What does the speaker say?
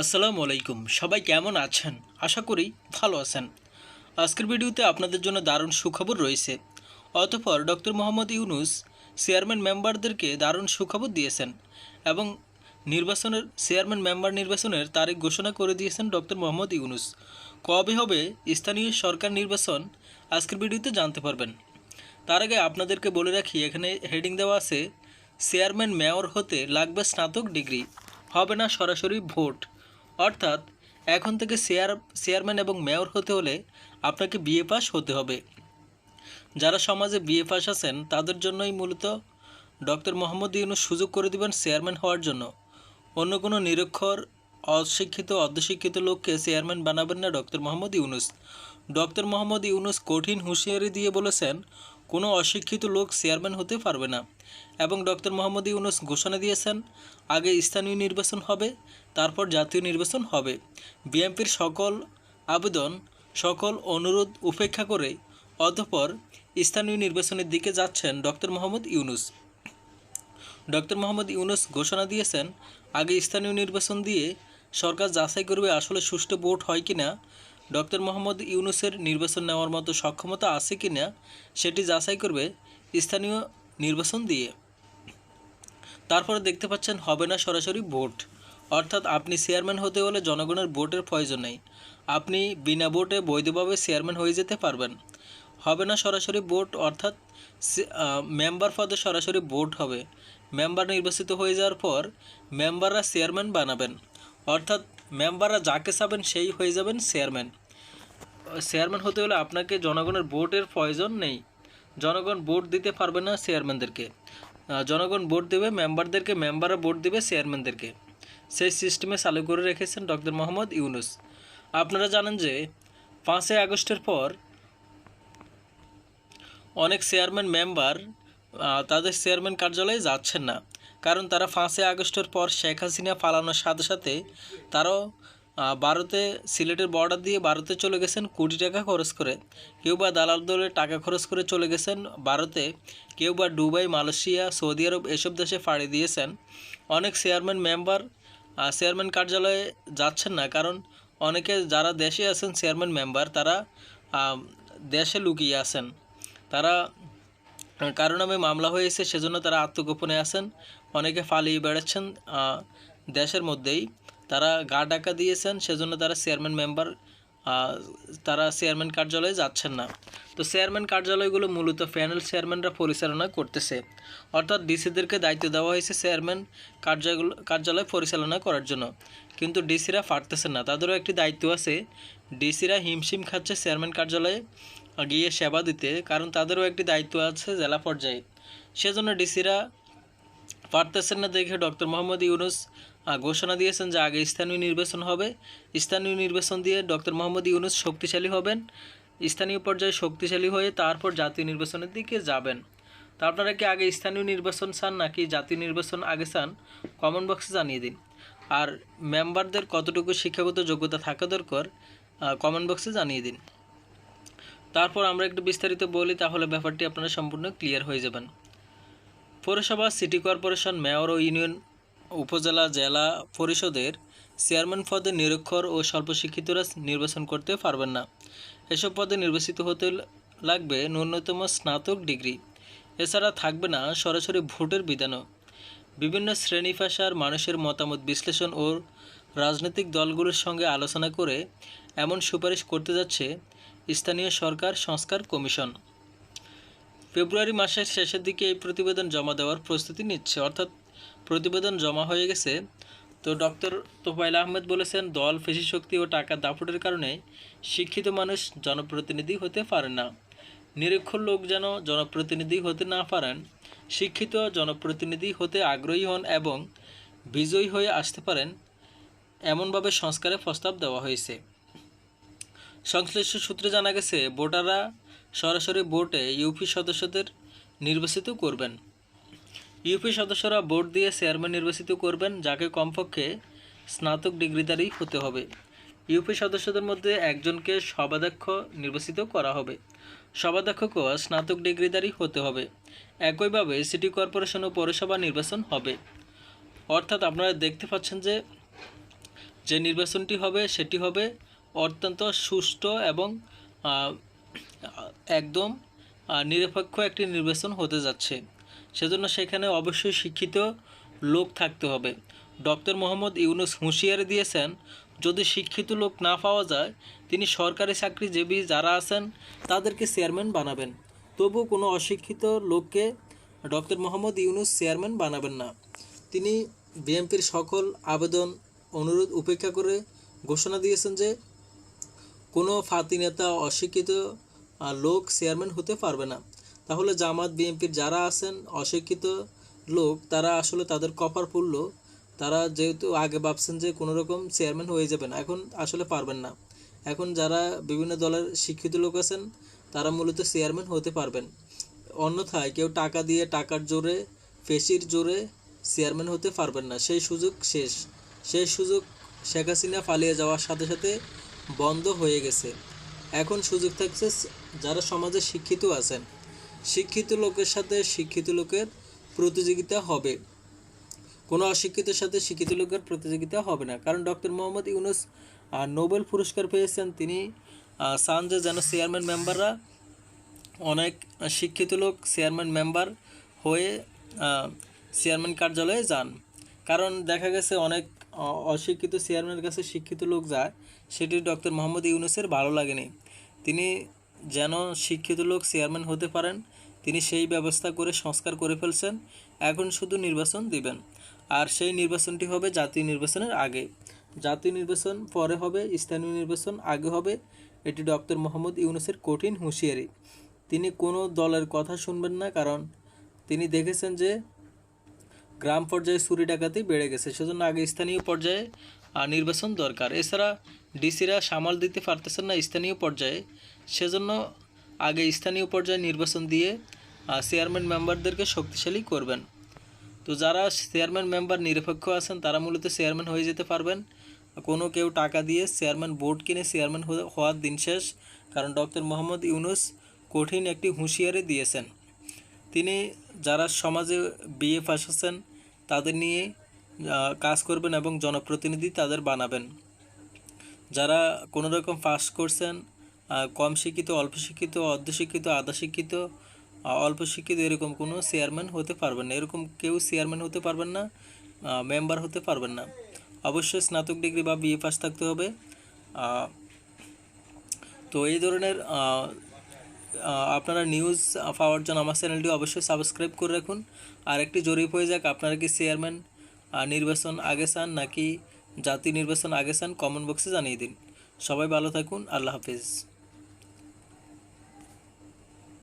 আসসালামু আলাইকুম। সবাই কেমন আছেন? আশা করি ভালো আছেন। আজকের ভিডিওতে আপনাদের জন্য দারুণ সুখবর রয়েছে। অতঃপর ডক্টর মোহাম্মদ ইউনুস চেয়ারম্যান মেম্বারদেরকে দারুণ সুখবর দিয়েছেন এবং নির্বাচনের, চেয়ারম্যান মেম্বার নির্বাচনের তারিখ ঘোষণা করে দিয়েছেন ডক্টর মোহাম্মদ ইউনুস। কবে হবে স্থানীয় সরকার নির্বাচন আজকের ভিডিওতে জানতে পারবেন। তার আগে আপনাদেরকে বলে রাখি, এখানে হেডিং দেওয়া আছে, চেয়ারম্যান মেয়র হতে লাগবে স্নাতক ডিগ্রি, হবে না সরাসরি ভোট। অর্থাৎ, এখন থেকে চেয়ার চেয়ারম্যান এবং মেয়র হতে হলে আপনাকে বিএ পাস হতে হবে। যারা সমাজে বিএ পাস আছেন, তাদের জন্যই মূলত ডক্টর মোহাম্মদ ইউনুস সুযোগ করে দিবেন চেয়ারম্যান হওয়ার জন্য। অন্য কোনো নিরক্ষর, অশিক্ষিত অর্ধশিক্ষিত লোককে চেয়ারম্যান বানাবেন না ডক্টর মোহাম্মদ ইউনুস। ডক্টর মোহাম্মদ ইউনুস কঠিন হুঁশিয়ারি দিয়ে বলেছেন, কোনো অশিক্ষিত লোক চেয়ারম্যান হতে পারবে না। এবং ডক্টর মোহাম্মদ ইউনুস ঘোষণা দিয়েছেন, আগে স্থানীয় নির্বাচন হবে, তারপর জাতীয় নির্বাচন হবে। বিএনপির সকল আবেদন, সকল অনুরোধ উপেক্ষা করে অতঃপর স্থানীয় নির্বাচনের দিকে যাচ্ছেন ডক্টর মোহাম্মদ ইউনুস। ডক্টর মোহাম্মদ ইউনুস ঘোষণা দিয়েছেন, আগে স্থানীয় নির্বাচন দিয়ে সরকার যাচাই করবে আসলে সুষ্ঠু ভোট হয় কিনা ডক্টর মোহাম্মদ ইউনুসের নির্বাচন নেওয়ার মতো সক্ষমতা আছে কিনা সেটি যাচাই করবে স্থানীয় নির্বাচন দিয়ে। তারপরে দেখতে পাচ্ছেন হবে না সরাসরি ভোট। অর্থাৎ আপনি চেয়ারম্যান হতে হলে জনগণের ভোটের প্রয়োজন নেই। আপনি বিনা ভোটে বৈধভাবে চেয়ারম্যান হয়ে যেতে পারবেন। হবে না সরাসরি ভোট, অর্থাৎ মেম্বার পদে সরাসরি ভোট হবে। মেম্বার নির্বাচিত হয়ে যাওয়ার পর মেম্বাররা চেয়ারম্যান বানাবেন। অর্থাৎ মেম্বাররা যাকে চাবেন সেই হয়ে যাবেন চেয়ারম্যান। চেয়ারম্যান হতে হলে আপনাকে জনগণের ভোটের প্রয়োজন নেই। জনগণ ভোট দিতে পারবে না চেয়ারম্যানদেরকে। জনগণ ভোট দেবে মেম্বারদেরকে, মেম্বাররা ভোট দেবে চেয়ারম্যানদেরকে। সেই সিস্টেমে চালু করে রেখেছেন ডক্টর মোহাম্মদ ইউনুস। আপনারা জানেন যে পাঁচই আগস্টের পর অনেক চেয়ারম্যান, মেম্বার তাদের চেয়ারম্যান কার্যালয়ে যাচ্ছেন না। কারণ তারা পাঁচই আগস্টের পর শেখ হাসিনা পালানোর সাথে সাথে তারাও ভারতে সিলেটের বর্ডার দিয়ে ভারতে চলে গেছেন কোটি টাকা খরচ করে। কেউ বা দালাল দলে টাকা খরচ করে চলে গেছেন ভারতে কেউ বা দুবাই, মালয়েশিয়া, সৌদি আরব এসব দেশে ফাড়ি দিয়েছেন। অনেক চেয়ারম্যান মেম্বার চেয়ারম্যান কার্যালয়ে যাচ্ছেন না কারণ অনেকে যারা দেশে আছেন চেয়ারম্যান মেম্বার তারা দেশে লুকিয়ে আছেন। তারা কারণ নামে মামলা হয়েছে সেজন্য তারা আত্মগোপনে আছেন। অনেকে পালিয়ে বেড়াচ্ছেন দেশের মধ্যেই। তারা গা ডাকা দিয়েছেন, সেজন্য তারা চেয়ারম্যান মেম্বার তারা চেয়ারম্যান কার্যালয়ে যাচ্ছেন না। তো চেয়ারম্যান কার্যালয়গুলো মূলত প্যানেল চেয়ারম্যানরা পরিচালনা করতেছে। অর্থাৎ ডিসিদেরকে দায়িত্ব দেওয়া হয়েছে চেয়ারম্যান কার্যালয়গুলো কার্যালয় পরিচালনা করার জন্য। কিন্তু ডিসিরা পারতেছেন না, তাদেরও একটি দায়িত্ব আছে। ডিসিরা হিমশিম খাচ্ছে চেয়ারম্যান কার্যালয়ে গিয়ে সেবা দিতে, কারণ তাদেরও একটি দায়িত্ব আছে জেলা পর্যায়ে। সেজন্য ডিসিরা পারতেছেন না দেখে ডক্টর মোহাম্মদ ইউনুস ঘোষণা দিয়েছেন যে আগে স্থানীয় নির্বাচন হবে। স্থানীয় নির্বাচন দিয়ে ডক্টর মোহাম্মদ ইউনুস শক্তিশালী হবেন। স্থানীয় পর্যায়ে শক্তিশালী হয়ে তারপর জাতীয় নির্বাচনের দিকে যাবেন। তা আপনারা কি আগে স্থানীয় নির্বাচন চান নাকি জাতীয় নির্বাচন আগে চান? কমেন্ট বক্সে জানিয়ে দিন। আর মেম্বারদের কতটুকু শিক্ষাগত যোগ্যতা থাকা দরকার কমেন্ট বক্সে জানিয়ে দিন। তারপর আমরা একটু বিস্তারিত বলি, তাহলে ব্যাপারটি আপনারা সম্পূর্ণ ক্লিয়ার হয়ে যাবেন। পৌরসভা, সিটি কর্পোরেশন, মেয়র ও ইউনিয়ন উপজেলা জেলা পরিষদের চেয়ারম্যান পদে নিরক্ষর ও স্বল্প শিক্ষিতরা নির্বাচন করতে পারবেন না। এসব পদে নির্বাচিত হতে লাগবে ন্যূনতম স্নাতক ডিগ্রি। এছাড়া থাকবে না সরাসরি ভোটের বিধানও। বিভিন্ন শ্রেণি পেশার মানুষের মতামত বিশ্লেষণ ও রাজনৈতিক দলগুলোর সঙ্গে আলোচনা করে এমন সুপারিশ করতে যাচ্ছে স্থানীয় সরকার সংস্কার কমিশন। ফেব্রুয়ারি মাসের শেষের দিকে এই প্রতিবেদন জমা দেওয়ার প্রস্তুতি নিচ্ছে, অর্থাৎ প্রতিবেদন জমা হয়ে গেছে। তো ডক্টর তোফাইল আহমেদ বলেছেন, দল, পেশি শক্তি ও টাকার দাপটের কারণে শিক্ষিত মানুষ জনপ্রতিনিধি হতে পারে না। নিরক্ষর লোক যেন জনপ্রতিনিধি হতে না পারেন, শিক্ষিত জনপ্রতিনিধি হতে আগ্রহী হন এবং বিজয়ী হয়ে আসতে পারেন, এমনভাবে সংস্কারের প্রস্তাব দেওয়া হয়েছে। সংশ্লিষ্ট সূত্রে জানা গেছে, ভোটাররা সরাসরি ভোটে ইউপি সদস্যদের নির্বাচিত করবেন। ইউপি সদস্যরা ভোট দিয়ে চেয়ারম্যান নির্বাচিত করবেন, যাকে কমপক্ষে স্নাতক ডিগ্রিধারী হতে হবে। ইউপি সদস্যদের মধ্যে একজনকে সভাধ্যক্ষ নির্বাচিত করা হবে। সভাধ্যক্ষকেও স্নাতক ডিগ্রিধারী হতে হবে। একইভাবে সিটি কর্পোরেশন ও পৌরসভা নির্বাচন হবে। অর্থাৎ আপনারা দেখতে পাচ্ছেন যে যে নির্বাচনটি হবে, সেটি হবে অত্যন্ত সুষ্ঠু এবং একদম নিরপেক্ষ একটি নির্বাচন হতে যাচ্ছে। সেজন্য সেখানে অবশ্যই শিক্ষিত লোক থাকতে হবে। ডক্টর মোহাম্মদ ইউনুস হুঁশিয়ারি দিয়েছেন, যদি শিক্ষিত লোক না পাওয়া যায়, তিনি সরকারি চাকরিজীবী যারা আছেন, তাদেরকে চেয়ারম্যান বানাবেন। তবু কোনো অশিক্ষিত লোককে ডক্টর মোহাম্মদ ইউনুস চেয়ারম্যান বানাবেন না। তিনি বিএনপির সকল আবেদন, অনুরোধ, উপেক্ষা করে ঘোষণা দিয়েছেন যে, কোনো ফাতি নেতা অশিক্ষিত লোক চেয়ারম্যান হতে পারবে না। তাহলে জামাত বিএনপির যারা আছেন অশিক্ষিত লোক, তারা আসলে তাদের কপার পড়ল তারা যেহেতু আগে ভাবছেন যে কোনো রকম চেয়ারম্যান হয়ে যাবেন, এখন আসলে পারবেন না। এখন যারা বিভিন্ন দলের শিক্ষিত লোক আছেন, তারা মূলত চেয়ারম্যান হতে পারবেন। অন্যথায় কেউ টাকা দিয়ে টাকার জোরে, পেশির জোরে চেয়ারম্যান হতে পারবেন না। সেই সুযোগ শেষ। সেই সুযোগ শেখ হাসিনা পালিয়ে যাওয়ার সাথে সাথে বন্ধ হয়ে গেছে। এখন সুযোগ থাকছে যারা সমাজে শিক্ষিত আছেন। শিক্ষিত লোকের সাথে শিক্ষিত লোকের প্রতিযোগিতা হবে। কোনো অশিক্ষিতের সাথে শিক্ষিত লোকের প্রতিযোগিতা হবে না। কারণ ডক্টর মোহাম্মদ ইউনুস নোবেল পুরস্কার পেয়েছেন তিনি। চান যে যেন চেয়ারম্যান মেম্বাররা অনেক শিক্ষিত লোক চেয়ারম্যান মেম্বার হয়ে চেয়ারম্যান কার্যালয়ে যান। কারণ দেখা গেছে অনেক অশিক্ষিত চেয়ারম্যানের কাছে শিক্ষিত লোক যায়, সেটি ডক্টর মোহাম্মদ ইউনুসের ভালো লাগেনি। তিনি যেন শিক্ষিত লোক চেয়ারম্যান হতে পারেন, তিনি সেই ব্যবস্থা করে সংস্কার করে ফেলছেন, এখন শুধু নির্বাচন দিবেন। আর সেই নির্বাচনটি হবে জাতীয় নির্বাচনের আগে। জাতীয় নির্বাচন পরে হবে, স্থানীয় নির্বাচন আগে হবে, এটি ডক্টর মোহাম্মদ ইউনুসের কঠিন হুঁশিয়ারি। তিনি কোনো দলের কথা শুনবেন না, কারণ তিনি দেখেছেন যে গ্রাম পর্যায়ে চুরি ডাকাতি বেড়ে গেছে, সেজন্য আগে স্থানীয় পর্যায়ে নির্বাচন দরকার। এছাড়া ডিসিরা সামাল দিতে পারতেছেন না স্থানীয় পর্যায়ে। সেজন্য আগে স্থানীয় পর্যায়ে নির্বাচন দিয়ে চেয়ারম্যান মেম্বারদেরকে শক্তিশালী করবেন। তো যারা চেয়ারম্যান মেম্বার নিরপেক্ষ আছেন, তারা মূলত চেয়ারম্যান হয়ে যেতে পারবেন। কোনো কেউ টাকা দিয়ে চেয়ারম্যান বোর্ড কিনে চেয়ারম্যান হওয়ার দিন শেষ। কারণ ডক্টর মোহাম্মদ ইউনুস কঠিন একটি হুঁশিয়ারি দিয়েছেন। তিনি যারা সমাজে বিএ পাস আছেন তাদের নিয়ে কাজ করবেন এবং জনপ্রতিনিধি তাদের বানাবেন। যারা কোনো রকম পাস করছেন কম শিক্ষিত, অল্প শিক্ষিত, অর্ধ শিক্ষিত, আধা শিক্ষিত অল্প শিক্ষিত এরকম কোনো চেয়ারম্যান হতে পারবেন না। এরকম কেউ চেয়ারম্যান হতে পারবেন না মেম্বার হতে পারবেন না। অবশ্যই স্নাতক ডিগ্রি বা বিএ পাস থাকতে হবে। তো এই ধরনের আপনারা নিউজ পাওয়ার জন্য আমার চ্যানেলটি অবশ্যই সাবস্ক্রাইব করে রাখুন। আর একটি জরিপ হয়ে যাক, আপনারা কি চেয়ারম্যান নির্বাচন আগে চান নাকি জাতি নির্বাচন আগে চান? কমেন্ট বক্সে জানিয়ে দিন। সবাই ভালো থাকুন, আল্লাহ হাফিজ।